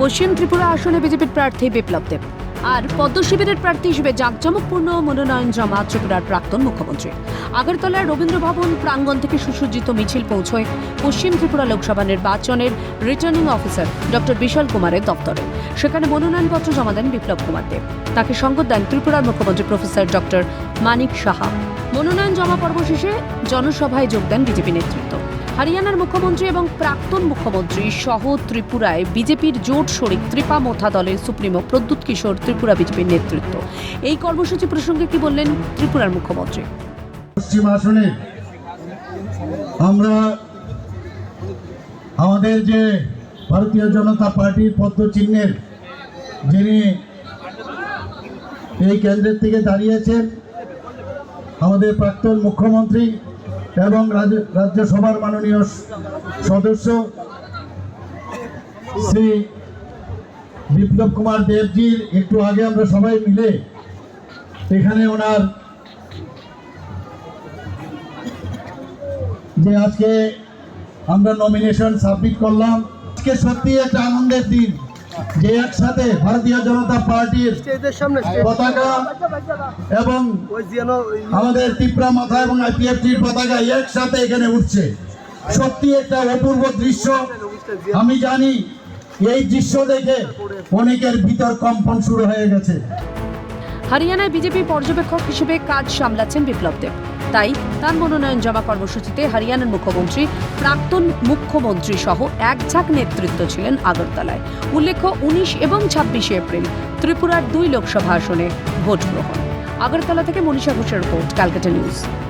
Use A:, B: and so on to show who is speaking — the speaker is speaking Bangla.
A: পশ্চিম ত্রিপুরা আসনে বিজেপির প্রার্থী বিপ্লব দেব। আর পদ্ম শিবিরের প্রার্থী হিসেবে জাঁকজমকপূর্ণ মনোনয়ন জমা ত্রিপুরার প্রাক্তন মুখ্যমন্ত্রী। আগরতলার রবীন্দ্র ভবন প্রাঙ্গণ থেকে সুসজ্জিত মিছিল পৌঁছয় পশ্চিম ত্রিপুরা লোকসভা নির্বাচনের রিটার্নিং অফিসার ডক্টর বিশাল কুমারের দপ্তরে। সেখানে মনোনয়নপত্র জমা দেন বিপ্লব কুমার দেব। তাকে সঙ্গ দেন ত্রিপুরার মুখ্যমন্ত্রী প্রফেসর ডক্টর মানিক সাহা। মনোনয়ন জমা পর্ব শেষে জনসভায় যোগ দেন বিজেপি নেতৃত্ব। হরিয়ানার মুখ্যমন্ত্রী এবং প্রাক্তন মুখ্যমন্ত্রী সহ ত্রিপুরায় বিজেপির জোট শরিক ত্রিপা মোথা দলের সুপ্রিমো প্রদ্যুৎ কিশোর ত্রিপুরা বিজেপির নেতৃত্ব। এই কর্মসূচি প্রসঙ্গে কি বললেন ত্রিপুরার মুখ্যমন্ত্রী?
B: পশ্চিম আসনে আমরা আমাদের যে ভারতীয় জনতা পার্টির পদ্ম চিহ্নের যিনি এই কেন্দ্রের থেকে দাঁড়িয়েছেন, আমাদের প্রাক্তন মুখ্যমন্ত্রী এবং রাজ্য- রাজ্যসভার মাননীয় সদস্য শ্রী বিপ্লব কুমার দেবজির। একটু আগে আমরা সবাই মিলে এখানে ওনার যে আজকে আমরা নমিনেশন সাবমিট করলাম, আজকে সত্যি একটা আনন্দের দিন। যে একসাথে ভারতীয় জনতা পার্টির পতাকা এবং আমাদের ত্রিপুরা মাথা এবং আইপিএফটির পতাকা একসাথে এখানে উঠছে। সত্যি একটা অপূর্ব দৃশ্য। আমি জানি এই দৃশ্য দেখে অনেকের ভিতর কম্পন শুরু হয়ে গেছে।
A: হরিয়ানায় বিজেপি পর্যবেক্ষক হিসেবে কাজ সামলাচ্ছেন বিপ্লব দেব। তাই তার মনোনয়ন জমা কর্মসূচিতে হরিয়ানার মুখ্যমন্ত্রী, প্রাক্তন মুখ্যমন্ত্রী সহ এক ঝাঁক নেতৃত্ব ছিলেন আগরতলায়। উল্লেখ্য, উনিশ এবং ছাব্বিশে এপ্রিল ত্রিপুরার দুই লোকসভা আসনে ভোট গ্রহণ আগরতলা থেকে মনীষা ঘোষের রিপোর্ট, ক্যালকাটা নিউজ।